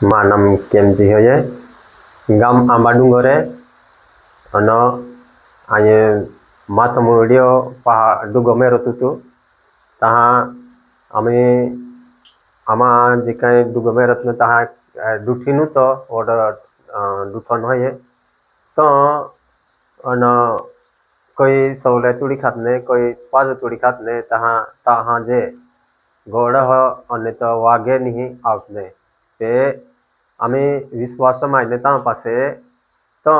મારું નામ કેમજી હોય ગામ આંબા ડુંગરે અને અહીંયા માથમુડિયો પહાડ રહેતું હતું. ત્યાં અમે આમાં જે કાંઈ ડુગમેર હતું ત્યાં ડૂઠીનું તો ઓર્ડર ડૂઠન હોય તો, અને કોઈ સવલે તુડી ખાતને કોઈ પાજ તુડી ખાતને ત્યાં ત્યાં જે ગોળ અને તો વાગે નહીં આવતને ते आमी विस्वासा मायनता पासे तो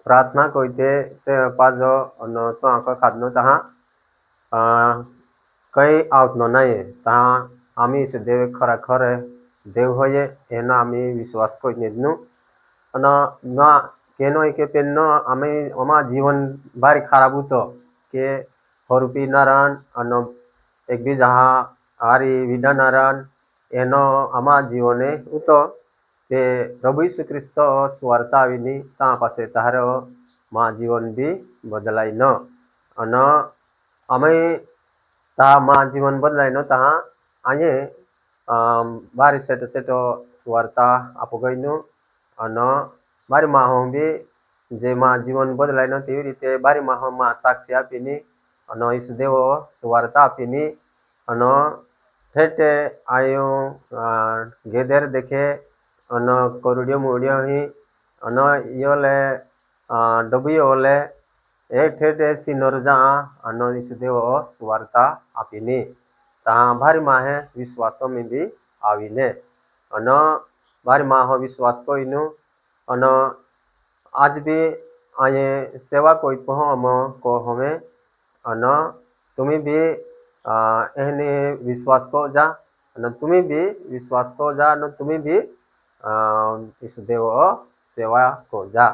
प्रार्थना कोयते ते पाजो न तो आंको खादनो तहाँ कहीं आवतनो नहीं तहाँ आमी इस देव खराखर देव होइए एना आमी विश्वास कोई निधनु અને ના કેનો કે પેનનો અમે અમારા જીવન ભારે ખરાબ હતો કે હરુપી નારાયણ અને એકબીજા હારી વિડા નારાયણ એનો અમારા જીવને ઉતો તે પ્રભુ ઈસુ ખ્રિસ્ત સ્વાર્થ તા પાસે તારો મા જીવન બી બદલાય ન. અને અમે તા મા જીવન બદલાય ન તા અહીંયા બારી સેટો સેટો સ્વર્તા આપો ગઈનું અને મારી માં બી જે મા જીવન બદલાય ન તેવી રીતે બારી માં સાક્ષી આપીને, અને ઈસુદેવો સ્વર્તા આપીને, અને ઠેઠે આયો ગેદેર દેખે, અને કોરડિયો મોડિયો હી, અને ઈયોલે ડબિયો ઓલે એ ઠેઠે સિનોર જા અને ઈસુદેવો સ્વાર્થ આપીને. ત્યાં ભારી માહે વિશ્વાસો में બી આવીને. અને મારી માં વિશ્વાસ કોઈનું. અને આજ બી અહીંયા સેવા કોઈ પણ અમે કહો અમે અને તમે બી એને વિશ્વાસ કહો જા અને તમે બી વિશ્વાસ કહો જા અને તમે બી અ, ઈસુદેવો સેવા કહો જા